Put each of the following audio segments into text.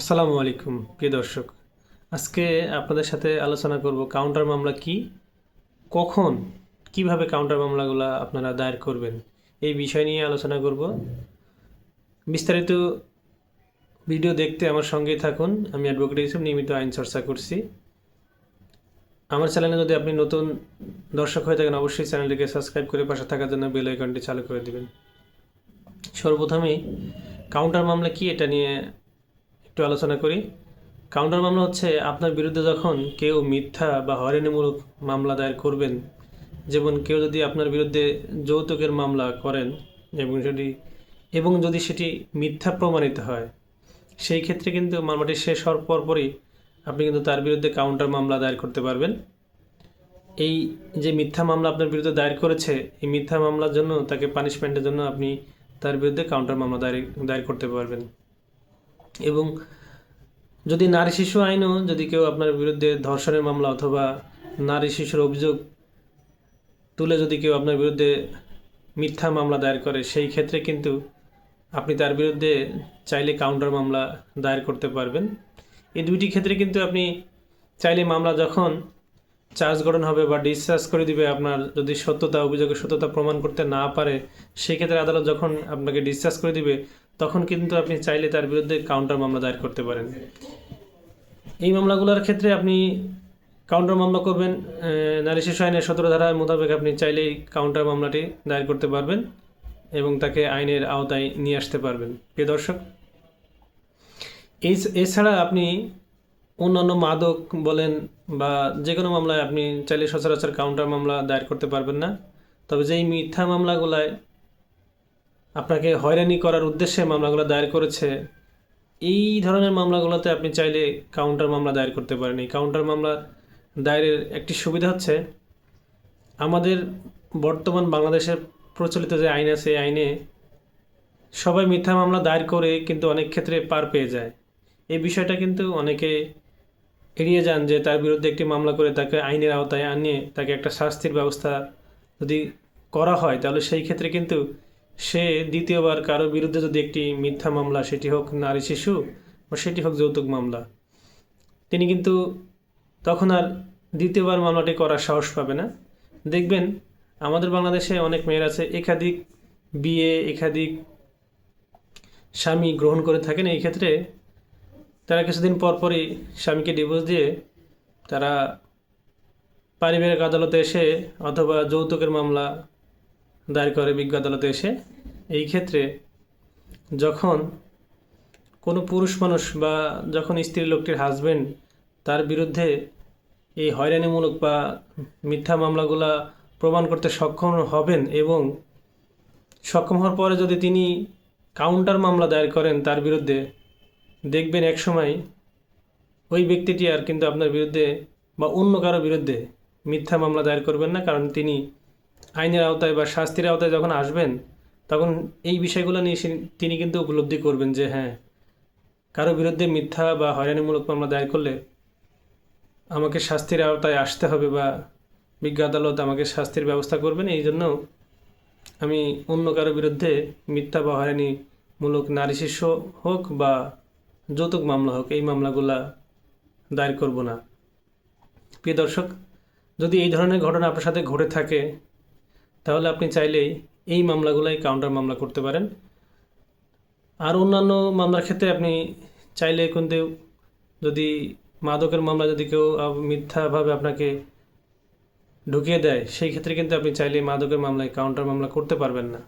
আসসালামু আলাইকুম, প্রিয় দর্শক। আজকে আপনাদের সাথে আলোচনা করব কাউন্টার মামলা কি, কখন, কীভাবে কাউন্টার মামলাগুলো আপনারা দায়ের করবেন, এই বিষয় নিয়ে আলোচনা করব। বিস্তারিত ভিডিও দেখতে আমার সঙ্গেই থাকুন, আমি অ্যাডভোকেট হিসেবে নিয়মিত আইন চর্চা করছি। আমার চ্যানেলে যদি আপনি নতুন দর্শক হয়ে থাকেন, অবশ্যই চ্যানেলটিকে সাবস্ক্রাইব করে পাশে থাকার জন্য বেল আইকনটি চালু করে দেবেন। সর্বপ্রথমেই কাউন্টার মামলা কি, এটা নিয়ে একটু আলোচনা করি। কাউন্টার মামলা হচ্ছে, আপনার বিরুদ্ধে যখন কেউ মিথ্যা বা হয়রানিমূলক মামলা দায়ের করবেন, যেমন কেউ যদি আপনার বিরুদ্ধে যৌতুকের মামলা করেন এবং যদি এবং যদি সেটি মিথ্যা প্রমাণিত হয়, সেই ক্ষেত্রে কিন্তু মামলাটি শেষ হওয়ার পরপরই আপনি কিন্তু তার বিরুদ্ধে কাউন্টার মামলা দায়ের করতে পারবেন। এই যে মিথ্যা মামলা আপনার বিরুদ্ধে দায়ের করেছে, এই মিথ্যা মামলার জন্য, তাকে পানিশমেন্টের জন্য আপনি তার বিরুদ্ধে কাউন্টার মামলা দায়ের দায়ের করতে পারবেন। এবং যদি নারী শিশু আইনও যদি কেউ আপনার বিরুদ্ধে ধর্ষণের মামলা অথবা নারী শিশুর অভিযোগ তুলে যদি কেউ আপনার বিরুদ্ধে মিথ্যা মামলা দায়ের করে, সেই ক্ষেত্রে কিন্তু আপনি তার বিরুদ্ধে চাইলে কাউন্টার মামলা দায়ের করতে পারবেন। এই দুইটি ক্ষেত্রে কিন্তু আপনি চাইলে মামলা যখন চার্জ গঠন হবে বা ডিসচার্জ করে দিবে, আপনার যদি সত্যতা, অভিযোগের সত্যতা প্রমাণ করতে না পারে, সেই ক্ষেত্রে আদালত যখন আপনাকে ডিসচার্জ করে দিবে তখন কিন্তু আপনি চাইলে তার বিরুদ্ধে কাউন্টার মামলা দায়ের করতে পারেন। এই মামলাগুলোর ক্ষেত্রে আপনি কাউন্টার মামলা করবেন শিশু আইনের সতেরো ধারা মোতাবেক আপনি চাইলেই কাউন্টার মামলাটি দায়ের করতে পারবেন এবং তাকে আইনের আওতায় নিয়ে আসতে পারবেন। প্রিয় দর্শক এই এছাড়া আপনি অন্যান্য মাদক বলেন বা যে কোনো মামলায় আপনি চাইলে সচরাচর কাউন্টার মামলা দায়ের করতে পারবেন না। তবে যেই মিথ্যা মামলাগুলায় আপনাকে হয়রানি করার উদ্দেশ্যে মামলাগুলো দায়ের করেছে, এই ধরনের মামলাগুলোতে আপনি চাইলে কাউন্টার মামলা দায়ের করতে পারেন। এই কাউন্টার মামলা দায়েরের একটি সুবিধা হচ্ছে, আমাদের বর্তমান বাংলাদেশের প্রচলিত যে আইন আছে, এই আইনে সবাই মিথ্যা মামলা দায়ের করে কিন্তু অনেক ক্ষেত্রে পার পেয়ে যায়। এই বিষয়টা কিন্তু অনেকে এড়িয়ে যান যে তার বিরুদ্ধে একটি মামলা করে তাকে আইনের আওতায় আনিয়ে তাকে একটা শাস্তির ব্যবস্থা যদি করা হয়, তাহলে সেই ক্ষেত্রে কিন্তু সে দ্বিতীয়বার কারও বিরুদ্ধে যদি একটি মিথ্যা মামলা, সেটি হোক নারী শিশু বা সেটি হোক যৌতুক মামলা, তিনি কিন্তু তখন আর দ্বিতীয়বার মামলাটি করার সাহস পাবে না। দেখবেন আমাদের বাংলাদেশে অনেক মেয়ের আছে, একাধিক বিয়ে, একাধিক স্বামী গ্রহণ করে থাকেন। এই ক্ষেত্রে তারা কিছুদিন পর পরই স্বামীকে ডিভোর্স দিয়ে তারা পারিবারিক আদালতে এসে অথবা যৌতুকের মামলা দায়ের করে বিজ্ঞ আদালতে এসে, এই ক্ষেত্রে যখন কোনো পুরুষ মানুষ বা যখন স্ত্রী লোকটির হাজবেন্ড তার বিরুদ্ধে এই হয়রানিমূলক বা মিথ্যা মামলাগুলা প্রমাণ করতে সক্ষম হবেন এবং সক্ষম হওয়ার পরে যদি তিনি কাউন্টার মামলা দায়ের করেন তার বিরুদ্ধে, দেখবেন একসময় ওই ব্যক্তিটি আর কিন্তু আপনার বিরুদ্ধে বা অন্য কারও বিরুদ্ধে মিথ্যা মামলা দায়ের করবেন না, কারণ তিনি আইনের আওতায় বা শাস্তির আওতায় যখন আসবেন, তখন এই বিষয়গুলো নিয়ে তিনি কিন্তু উপলব্ধি করবেন যে হ্যাঁ কারও বিরুদ্ধে মিথ্যা বা হয়রানিমূলক মামলা দায়ের করলে আমাকে শাস্তির আওতায় আসতে হবে বা বিজ্ঞ আদালত আমাকে শাস্তির ব্যবস্থা করবেন। এই জন্য আমি অন্য কারও বিরুদ্ধে মিথ্যা বা হয়রানিমূলক নারী শিশু হোক বা যৌতুক মামলা হোক, এই মামলাগুলা দায়ের করব না। প্রিয় দর্শক, যদি এই ধরনের ঘটনা আপনার সাথে ঘটে থাকে তাহলে আপনি চাইলেই এই মামলাগুলাই কাউন্টার মামলা করতে পারেন। আর অন্যান্য মামলার ক্ষেত্রে আপনি চাইলে কিন্তু যদি মাদকের মামলা যদি কেউ মিথ্যাভাবে আপনাকে ঢুকিয়ে দেয়, সেই ক্ষেত্রে কিন্তু আপনি চাইলে মাদকের মামলায় কাউন্টার মামলা করতে পারবেন না।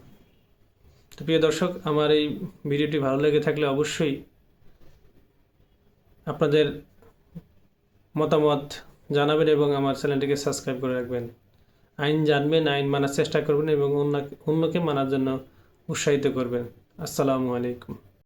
তো প্রিয় দর্শক, আমার এই ভিডিওটি ভালো লেগে থাকলে অবশ্যই আপনাদের মতামত জানাবেন এবং আমার চ্যানেলটিকে সাবস্ক্রাইব করে রাখবেন। আইন জানবেন, আইন মানার চেষ্টা করবেন এবং অন্য অন্যকে মানার জন্য উৎসাহিত করবেন। আসসালামু আলাইকুম।